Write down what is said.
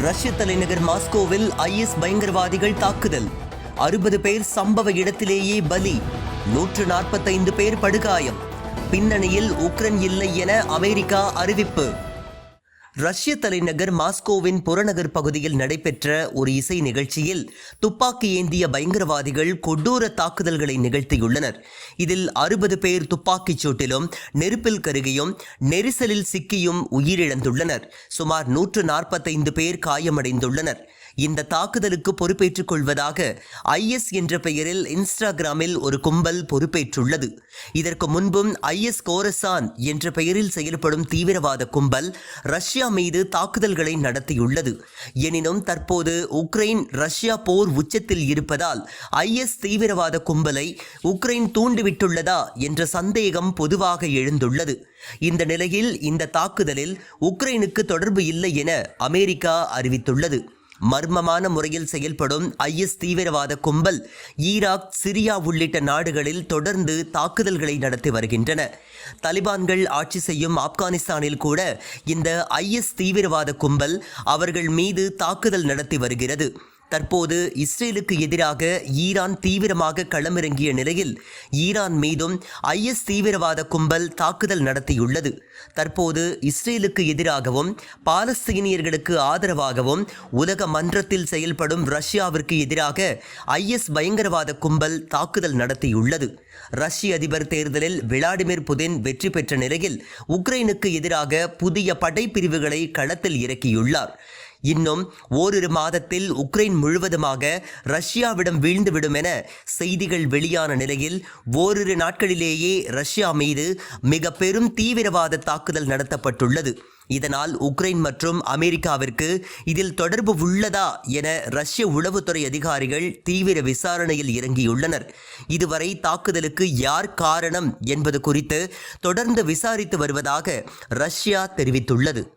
ரஷ்ய தலைநகர் மாஸ்கோவில் ஐஎஸ் பயங்கரவாதிகள் தாக்குதல். அறுபது பேர் சம்பவ இடத்திலேயே பலி. நூற்று நாற்பத்தைந்து பேர் படுகாயம். பின்னணியில் உக்ரைன் இல்லை என அமெரிக்கா அறிவிப்பு. ரஷ்ய தலைநகர் மாஸ்கோவின் புறநகர் பகுதியில் நடைபெற்ற ஒரு இசை நிகழ்ச்சியில் துப்பாக்கி ஏந்திய பயங்கரவாதிகள் கொடூர தாக்குதல்களை நிகழ்த்தியுள்ளனர். இதில் அறுபது பேர் துப்பாக்கிச் சூட்டிலும் நெருப்பில் கருகியும் நெரிசலில் சிக்கியும் உயிரிழந்துள்ளனர். சுமார் நூற்று நாற்பத்தைந்து பேர் காயமடைந்துள்ளனர். இந்த தாக்குதலுக்கு பொறுப்பேற்றுக் கொள்வதாக ஐஎஸ் என்ற பெயரில் இன்ஸ்டாகிராமில் ஒரு கும்பல் பொறுப்பேற்றுள்ளது. இதற்கு முன்பும் ஐஎஸ் கோரசான் என்ற பெயரில் செயல்படும் தீவிரவாத கும்பல் ரஷ்யா மீது தாக்குதல்களை நடத்தியுள்ளது. எனினும் தற்போது உக்ரைன் ரஷ்யா போர் உச்சத்தில் இருப்பதால் ஐஎஸ் தீவிரவாத கும்பலை உக்ரைன் தூண்டிவிட்டுள்ளதா என்ற சந்தேகம் பொதுவாக எழுந்துள்ளது. இந்த நிலையில் இந்த தாக்குதலில் உக்ரைனுக்கு தொடர்பு இல்லை என அமெரிக்கா அறிவித்துள்ளது. மர்மமான முறையில் செயல்படும் ஐஎஸ் தீவிரவாத கும்பல் ஈராக் சிரியா உள்ளிட்ட நாடுகளில் தொடர்ந்து தாக்குதல்களை நடத்தி வருகின்றன. தலிபான்கள் ஆட்சி செய்யும் ஆப்கானிஸ்தானில் கூட இந்த ஐஎஸ் தீவிரவாத கும்பல் அவர்கள் மீது தாக்குதல் நடத்தி வருகிறது. தற்போது இஸ்ரேலுக்கு எதிராக ஈரான் தீவிரமாக களமிறங்கிய நிலையில் ஈரான் மீதும் ஐஎஸ் தீவிரவாத கும்பல் தாக்குதல் நடத்தியுள்ளது. தற்போது இஸ்ரேலுக்கு எதிராகவும் பாலஸ்தீனியர்களுக்கு ஆதரவாகவும் உலக மன்றத்தில் செயல்படும் ரஷ்யாவிற்கு எதிராக ஐஎஸ் பயங்கரவாத கும்பல் தாக்குதல் நடத்தியுள்ளது. ரஷ்ய அதிபர் தேர்தலில் விளாடிமிர் புதின் வெற்றி பெற்ற நிலையில் உக்ரைனுக்கு எதிராக புதிய படைப்பிரிவுகளை களத்தில் இறக்கியுள்ளார். இன்னும் ஓரிரு மாதத்தில் உக்ரைன் முழுவதுமாக ரஷ்யாவிடம் வீழ்ந்துவிடும் என செய்திகள் வெளியான நிலையில் ஓரிரு நாட்களிலேயே ரஷ்யா மீது மிக பெரும் தீவிரவாத தாக்குதல் நடத்தப்பட்டுள்ளது. இதனால் உக்ரைன் மற்றும் அமெரிக்காவிற்கு இதில் தொடர்பு உள்ளதா என ரஷ்ய உளவுத்துறை அதிகாரிகள் தீவிர விசாரணையில் இறங்கியுள்ளனர். இதுவரை தாக்குதலுக்கு யார் காரணம் என்பது குறித்து தொடர்ந்து விசாரித்து வருவதாக ரஷ்யா தெரிவித்துள்ளது.